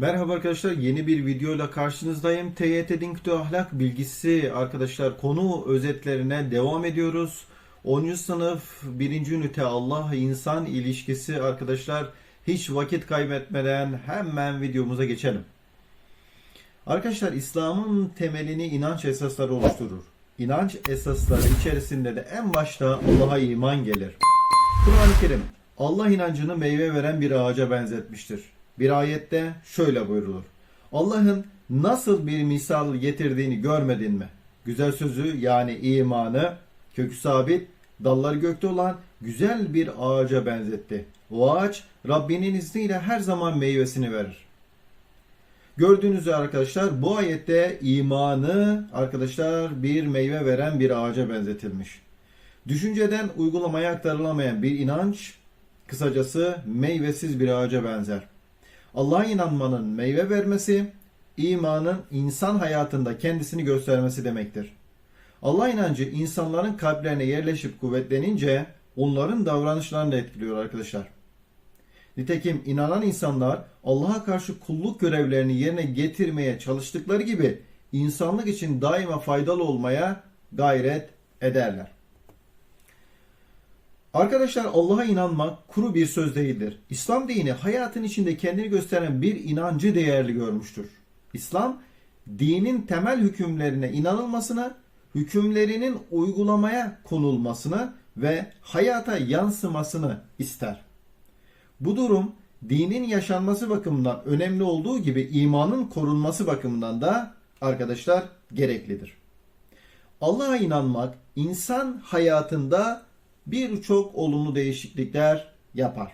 Merhaba arkadaşlar yeni bir videoyla karşınızdayım. TYT Dinkto Ahlak Bilgisi arkadaşlar konu özetlerine devam ediyoruz. 10. sınıf 1. ünite Allah insan ilişkisi arkadaşlar hiç vakit kaybetmeden hemen videomuza geçelim. Arkadaşlar İslam'ın temelini inanç esasları oluşturur. İnanç esasları içerisinde de en başta Allah'a iman gelir. Kur'an-ı Kerim Allah inancını meyve veren bir ağaca benzetmiştir. Bir ayette şöyle buyrulur. Allah'ın nasıl bir misal getirdiğini görmedin mi? Güzel sözü yani imanı kökü sabit, dalları gökte olan güzel bir ağaca benzetti. O ağaç Rabbinin izniyle her zaman meyvesini verir. Gördüğünüz üzere arkadaşlar bu ayette imanı arkadaşlar bir meyve veren bir ağaca benzetilmiş. Düşünceden uygulamaya aktarılamayan bir inanç kısacası meyvesiz bir ağaca benzer. Allah'a inanmanın meyve vermesi, imanın insan hayatında kendisini göstermesi demektir. Allah inancı insanların kalplerine yerleşip kuvvetlenince onların davranışlarını da etkiliyor arkadaşlar. Nitekim inanan insanlar Allah'a karşı kulluk görevlerini yerine getirmeye çalıştıkları gibi insanlık için daima faydalı olmaya gayret ederler. Arkadaşlar Allah'a inanmak kuru bir söz değildir. İslam dini hayatın içinde kendini gösteren bir inancı değerli görmüştür. İslam dinin temel hükümlerine inanılmasını, hükümlerinin uygulamaya konulmasını ve hayata yansımasını ister. Bu durum dinin yaşanması bakımından önemli olduğu gibi imanın korunması bakımından da arkadaşlar gereklidir. Allah'a inanmak insan hayatında birçok olumlu değişiklikler yapar.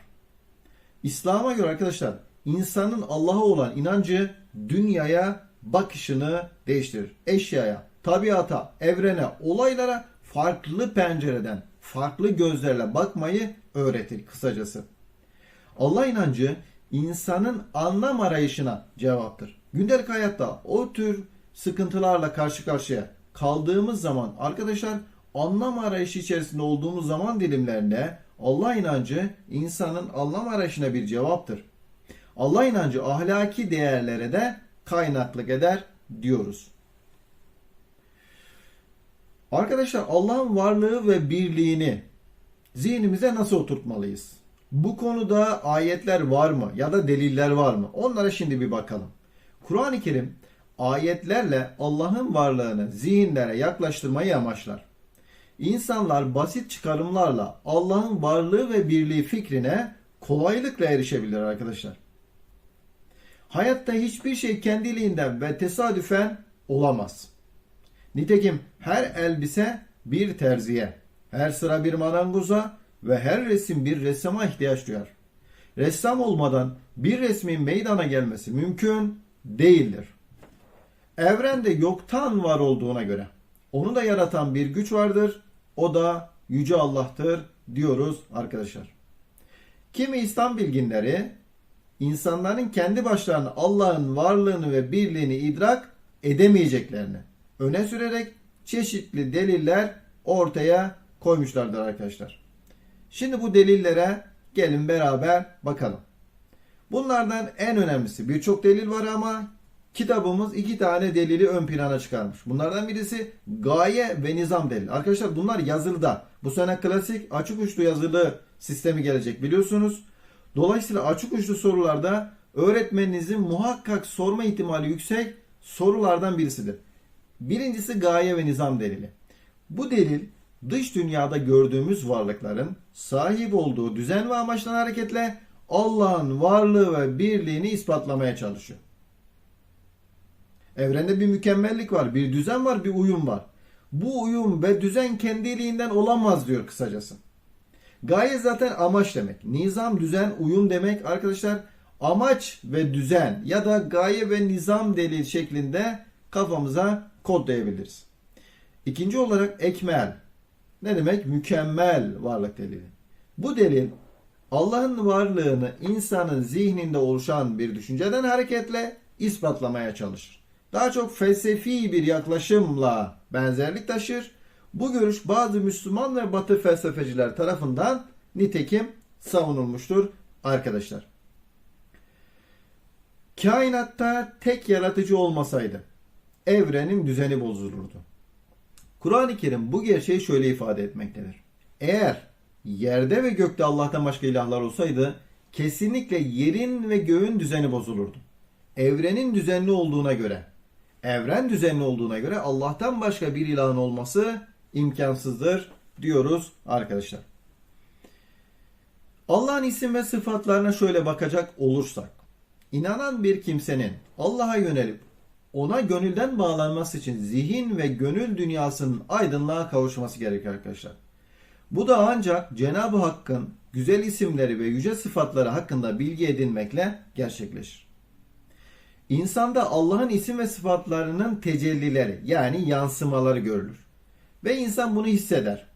İslam'a göre arkadaşlar insanın Allah'a olan inancı dünyaya bakışını değiştirir. Eşyaya, tabiata, evrene, olaylara farklı pencereden, farklı gözlerle bakmayı öğretir kısacası. Allah inancı insanın anlam arayışına cevaptır. Gündelik hayatta o tür sıkıntılarla karşı karşıya kaldığımız zaman arkadaşlar anlam arayışı içerisinde olduğumuz zaman dilimlerinde Allah inancı insanın anlam arayışına bir cevaptır. Allah inancı ahlaki değerlere de kaynaklık eder diyoruz. Arkadaşlar Allah'ın varlığı ve birliğini zihnimize nasıl oturtmalıyız? Bu konuda ayetler var mı ya da deliller var mı? Onlara şimdi bir bakalım. Kur'an-ı Kerim ayetlerle Allah'ın varlığını zihinlere yaklaştırmayı amaçlar. İnsanlar basit çıkarımlarla Allah'ın varlığı ve birliği fikrine kolaylıkla erişebilir arkadaşlar. Hayatta hiçbir şey kendiliğinden ve tesadüfen olamaz. Nitekim her elbise bir terziye, her sıra bir marangoza ve her resim bir ressama ihtiyaç duyar. Ressam olmadan bir resmin meydana gelmesi mümkün değildir. Evrende yoktan var olduğuna göre onu da yaratan bir güç vardır. O da Yüce Allah'tır diyoruz arkadaşlar. Kimi İslam bilginleri insanların kendi başlarına Allah'ın varlığını ve birliğini idrak edemeyeceklerini öne sürerek çeşitli deliller ortaya koymuşlardır arkadaşlar. Şimdi bu delillere gelin beraber bakalım. Bunlardan en önemlisi birçok delil var ama kitabımız iki tane delili ön plana çıkarmış. Bunlardan birisi gaye ve nizam delil. Arkadaşlar bunlar yazılıda. Bu sene klasik açık uçlu yazılı sistemi gelecek biliyorsunuz. Dolayısıyla açık uçlu sorularda öğretmeninizin muhakkak sorma ihtimali yüksek sorulardan birisidir. Birincisi gaye ve nizam delili. Bu delil dış dünyada gördüğümüz varlıkların sahip olduğu düzen ve amaçtan hareketle Allah'ın varlığı ve birliğini ispatlamaya çalışıyor. Evrende bir mükemmellik var, bir düzen var, bir uyum var. Bu uyum ve düzen kendiliğinden olamaz diyor kısacası. Gaye zaten amaç demek. Nizam, düzen, uyum demek arkadaşlar. Amaç ve düzen ya da gaye ve nizam delil şeklinde kafamıza kodlayabiliriz. İkinci olarak ekmel. Ne demek? Mükemmel varlık delili. Bu delil Allah'ın varlığını insanın zihninde oluşan bir düşünceden hareketle ispatlamaya çalışır. Daha çok felsefi bir yaklaşımla benzerlik taşır. Bu görüş bazı Müslüman ve Batı felsefeciler tarafından nitekim savunulmuştur arkadaşlar. Kainatta tek yaratıcı olmasaydı evrenin düzeni bozulurdu. Kur'an-ı Kerim bu gerçeği şöyle ifade etmektedir. Eğer yerde ve gökte Allah'tan başka ilahlar olsaydı kesinlikle yerin ve göğün düzeni bozulurdu. Evrenin düzenli olduğuna göre, evren düzenli olduğuna göre Allah'tan başka bir ilahın olması imkansızdır diyoruz arkadaşlar. Allah'ın isim ve sıfatlarına şöyle bakacak olursak, inanan bir kimsenin Allah'a yönelip ona gönülden bağlanması için zihin ve gönül dünyasının aydınlığa kavuşması gerekir arkadaşlar. Bu da ancak Cenab-ı Hakk'ın güzel isimleri ve yüce sıfatları hakkında bilgi edinmekle gerçekleşir. İnsanda Allah'ın isim ve sıfatlarının tecellileri yani yansımaları görülür. Ve insan bunu hisseder.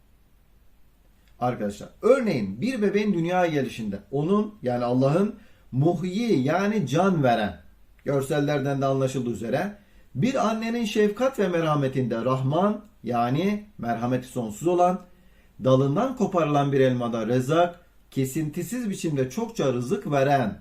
Arkadaşlar örneğin bir bebeğin dünyaya gelişinde onun yani Allah'ın muhyi yani can veren görsellerden de anlaşıldığı üzere bir annenin şefkat ve merhametinde Rahman yani merhameti sonsuz olan dalından koparılan bir elmada Rezak kesintisiz biçimde çokça rızık veren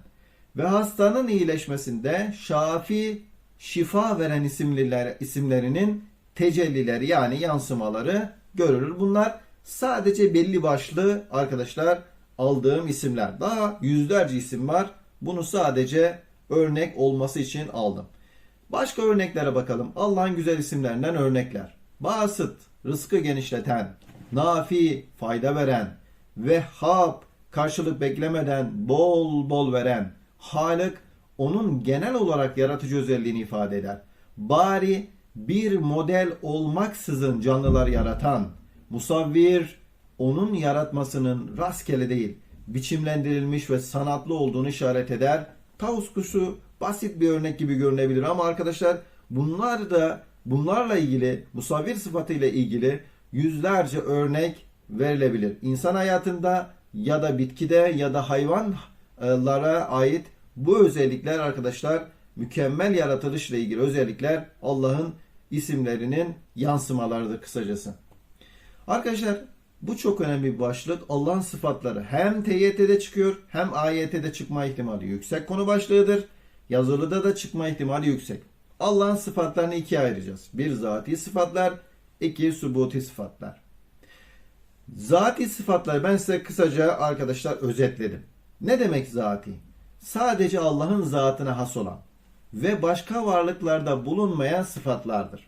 ve hastanın iyileşmesinde Şafi şifa veren isimliler, isimlerinin tecellileri yani yansımaları görülür. Bunlar sadece belli başlı arkadaşlar aldığım isimler. Daha yüzlerce isim var. Bunu sadece örnek olması için aldım. Başka örneklere bakalım. Allah'ın güzel isimlerinden örnekler. Basit, rızkı genişleten, nafi, fayda veren, vehhab, karşılık beklemeden bol bol veren, halık, onun genel olarak yaratıcı özelliğini ifade eder. Bari, bir model olmaksızın canlılar yaratan, musavvir, onun yaratmasının rastgele değil, biçimlendirilmiş ve sanatlı olduğunu işaret eder. Tavus kuşu basit bir örnek gibi görünebilir ama arkadaşlar bunlar da bunlarla ilgili musavvir sıfatıyla ilgili yüzlerce örnek verilebilir. İnsan hayatında ya da bitkide ya da hayvanlara ait bu özellikler arkadaşlar mükemmel yaratılışla ilgili özellikler Allah'ın isimlerinin yansımalarıdır kısacası. Arkadaşlar bu çok önemli bir başlık. Allah'ın sıfatları hem TYT'de çıkıyor hem AYT'de çıkma ihtimali yüksek konu başlığıdır. Yazılıda da çıkma ihtimali yüksek. Allah'ın sıfatlarını ikiye ayıracağız. Bir zati sıfatlar, iki subuti sıfatlar. Zati sıfatları ben size kısaca arkadaşlar özetledim. Ne demek zati? Sadece Allah'ın zatına has olan ve başka varlıklarda bulunmayan sıfatlardır.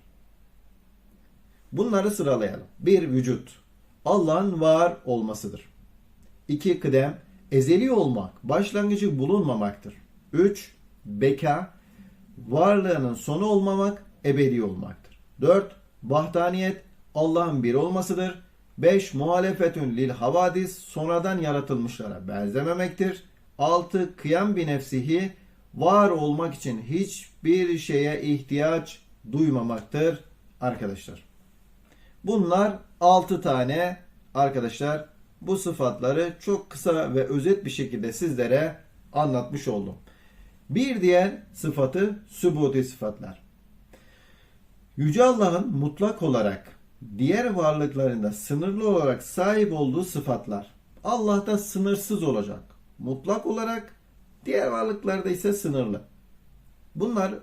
Bunları sıralayalım. Bir vücut. Allah'ın var olmasıdır. İki kıdem. Ezeli olmak, başlangıcı bulunmamaktır. Üç beka. Varlığının sonu olmamak, ebedi olmaktır. Dört Vahdaniyet. Allah'ın bir olmasıdır. 5. Muhalefetün lil havadis sonradan yaratılmışlara benzememektir. 6. Kıyam bir nefsihi var olmak için hiçbir şeye ihtiyaç duymamaktır arkadaşlar. Bunlar 6 tane arkadaşlar bu sıfatları çok kısa ve özet bir şekilde sizlere anlatmış oldum. Bir diğer sıfatı sübuti sıfatlar. Yüce Allah'ın mutlak olarak diğer varlıklarında sınırlı olarak sahip olduğu sıfatlar. Allah'ta sınırsız olacak. Mutlak olarak diğer varlıklarda ise sınırlı. Bunlar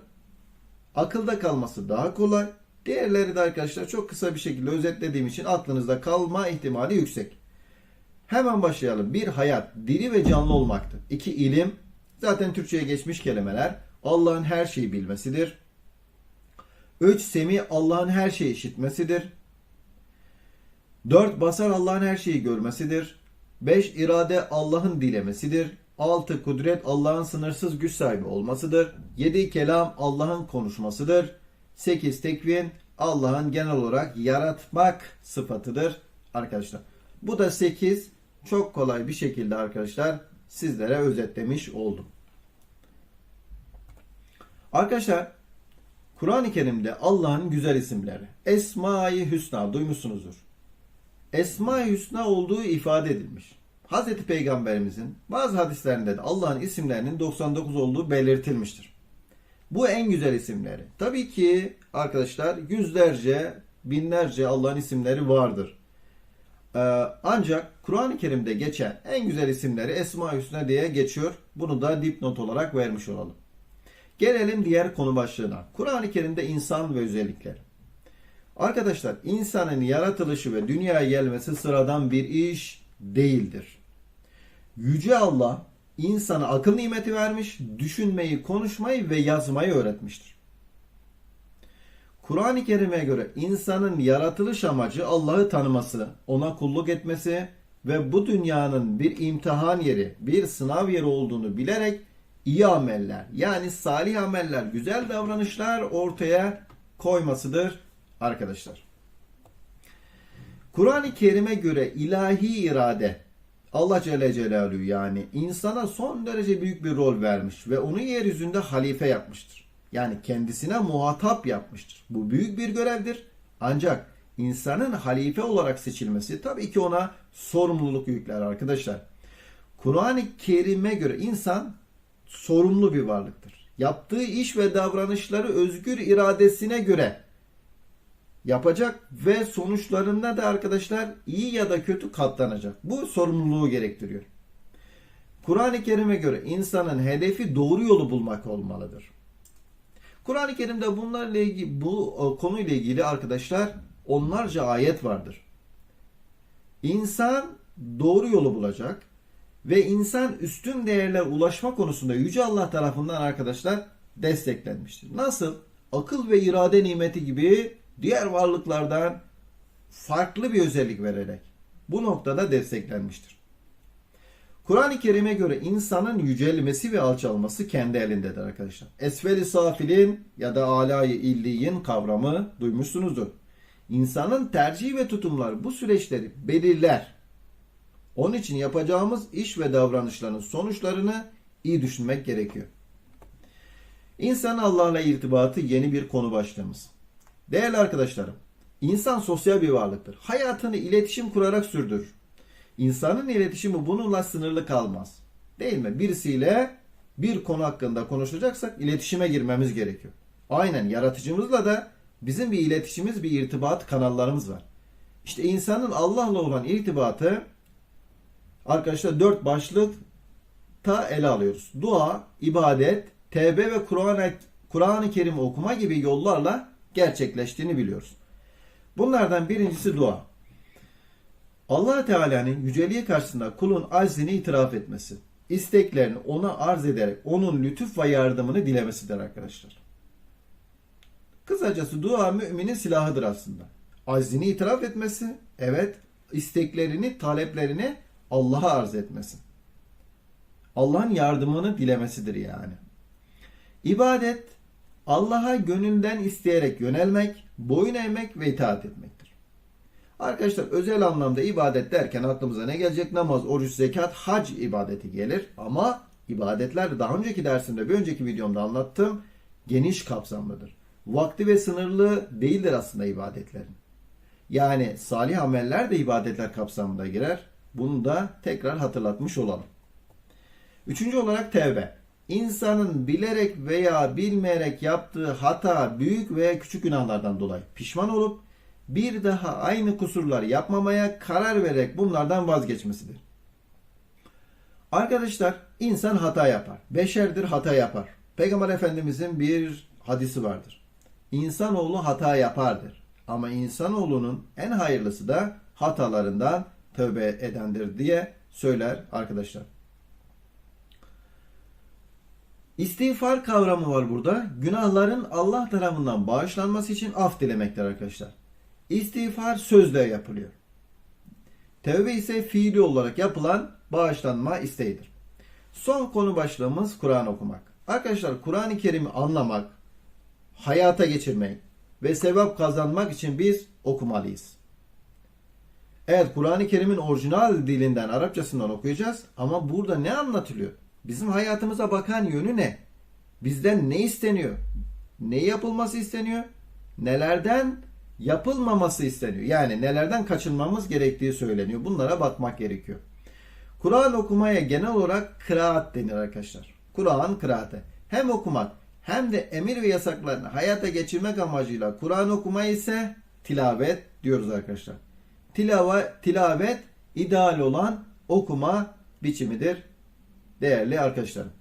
akılda kalması daha kolay. Diğerleri de arkadaşlar çok kısa bir şekilde özetlediğim için aklınızda kalma ihtimali yüksek. Hemen başlayalım. Bir hayat, diri ve canlı olmaktır. İki ilim, zaten Türkçe'ye geçmiş kelimeler. Allah'ın her şeyi bilmesidir. Üç semi Allah'ın her şeyi işitmesidir. Dört basar Allah'ın her şeyi görmesidir. Beş irade Allah'ın dilemesidir. Altı kudret Allah'ın sınırsız güç sahibi olmasıdır. Yedi kelam Allah'ın konuşmasıdır. Sekiz tekvin Allah'ın genel olarak yaratmak sıfatıdır arkadaşlar. Bu da sekiz çok kolay bir şekilde arkadaşlar sizlere özetlemiş oldum. Arkadaşlar Kur'an-ı Kerim'de Allah'ın güzel isimleri Esma-i Hüsna duymuşsunuzdur. Esma-i Hüsna olduğu ifade edilmiş. Hz. Peygamberimizin bazı hadislerinde de Allah'ın isimlerinin 99 olduğu belirtilmiştir. Bu en güzel isimleri. Tabii ki arkadaşlar yüzlerce binlerce Allah'ın isimleri vardır. Ee, ancak Kur'an-ı Kerim'de geçen en güzel isimleri Esma-i Hüsna diye geçiyor. Bunu da dipnot olarak vermiş olalım. Gelelim diğer konu başlığına. Kur'an-ı Kerim'de insan ve özellikleri. Arkadaşlar insanın yaratılışı ve dünyaya gelmesi sıradan bir iş değildir. Yüce Allah insana akıl nimeti vermiş, düşünmeyi, konuşmayı ve yazmayı öğretmiştir. Kur'an-ı Kerim'e göre insanın yaratılış amacı Allah'ı tanıması, ona kulluk etmesi ve bu dünyanın bir imtihan yeri, bir sınav yeri olduğunu bilerek iyi ameller yani salih ameller, güzel davranışlar ortaya koymasıdır arkadaşlar. Kur'an-ı Kerim'e göre ilahi irade Allah Celle Celaluhu yani insana son derece büyük bir rol vermiş ve onu yeryüzünde halife yapmıştır. Yani kendisine muhatap yapmıştır. Bu büyük bir görevdir. Ancak insanın halife olarak seçilmesi tabii ki ona sorumluluk yükler arkadaşlar. Kur'an-ı Kerim'e göre insan sorumlu bir varlıktır. Yaptığı iş ve davranışları özgür iradesine göre yapacak ve sonuçlarında da arkadaşlar iyi ya da kötü katlanacak. Bu sorumluluğu gerektiriyor. Kur'an-ı Kerim'e göre insanın hedefi doğru yolu bulmak olmalıdır. Kur'an-ı Kerim'de bunlarla ilgili bu e, konuyla ilgili arkadaşlar onlarca ayet vardır. İnsan doğru yolu bulacak ve insan üstün değerler ulaşma konusunda Yüce Allah tarafından arkadaşlar desteklenmiştir. Nasıl? Akıl ve irade nimeti gibi diğer varlıklardan farklı bir özellik vererek bu noktada desteklenmiştir. Kur'an-ı Kerim'e göre insanın yücelmesi ve alçalması kendi elindedir arkadaşlar. Esfel-i safilin ya da alayı illiyin kavramı duymuşsunuzdur. İnsanın tercih ve tutumları bu süreçleri belirler. Onun için yapacağımız iş ve davranışların sonuçlarını iyi düşünmek gerekiyor. İnsan Allah'la irtibatı yeni bir konu başlığımız. Değerli arkadaşlarım, insan sosyal bir varlıktır. Hayatını iletişim kurarak sürdürür. İnsanın iletişimi bununla sınırlı kalmaz. Değil mi? Birisiyle bir konu hakkında konuşacaksak iletişime girmemiz gerekiyor. Aynen yaratıcımızla da bizim bir iletişimimiz, bir irtibat kanallarımız var. İşte insanın Allah'la olan irtibatı arkadaşlar dört başlık ta ele alıyoruz. Dua, ibadet, tevbe ve Kur'an-ı Kur'an-ı Kerim okuma gibi yollarla gerçekleştiğini biliyoruz. Bunlardan birincisi dua. allah Teala'nın yüceliği karşısında kulun aczini itiraf etmesi, isteklerini ona arz ederek onun lütuf ve yardımını dilemesidir arkadaşlar. Kısacası dua müminin silahıdır aslında. Aczini itiraf etmesi, evet, isteklerini, taleplerini Allah'a arz etmesi. Allah'ın yardımını dilemesidir yani. İbadet, Allah'a gönülden isteyerek yönelmek, boyun eğmek ve itaat etmektir. Arkadaşlar özel anlamda ibadet derken aklımıza ne gelecek? Namaz, oruç, zekat, hac ibadeti gelir. Ama ibadetler daha önceki dersimde, bir önceki videomda anlattım. Geniş kapsamlıdır. Vakti ve sınırlı değildir aslında ibadetlerin. Yani salih ameller de ibadetler kapsamında girer. Bunu da tekrar hatırlatmış olalım. Üçüncü olarak tevbe. İnsanın bilerek veya bilmeyerek yaptığı hata, büyük veya küçük günahlardan dolayı pişman olup bir daha aynı kusurları yapmamaya karar vererek bunlardan vazgeçmesidir. Arkadaşlar insan hata yapar. Beşerdir hata yapar. Peygamber Efendimizin bir hadisi vardır. İnsanoğlu hata yapardır. Ama insanoğlunun en hayırlısı da hatalarından tövbe edendir diye söyler arkadaşlar. İstiğfar kavramı var burada. Günahların Allah tarafından bağışlanması için af dilemektir arkadaşlar. İstiğfar sözle yapılıyor. Tevbe ise fiili olarak yapılan bağışlanma isteğidir. Son konu başlığımız Kur'an okumak. Arkadaşlar Kur'an-ı Kerim'i anlamak, hayata geçirmek ve sevap kazanmak için biz okumalıyız. Evet Kur'an-ı Kerim'in orijinal dilinden Arapçasından okuyacağız ama burada ne anlatılıyor? Bizim hayatımıza bakan yönü ne? Bizden ne isteniyor? Ne yapılması isteniyor? Nelerden yapılmaması isteniyor? Yani nelerden kaçınmamız gerektiği söyleniyor. Bunlara bakmak gerekiyor. Kur'an okumaya genel olarak kıraat denir arkadaşlar. Kur'an kıraate. Hem okumak hem de emir ve yasaklarını hayata geçirmek amacıyla Kur'an okuma ise tilavet diyoruz arkadaşlar. Tilava, tilavet ideal olan okuma biçimidir değerli arkadaşlarım.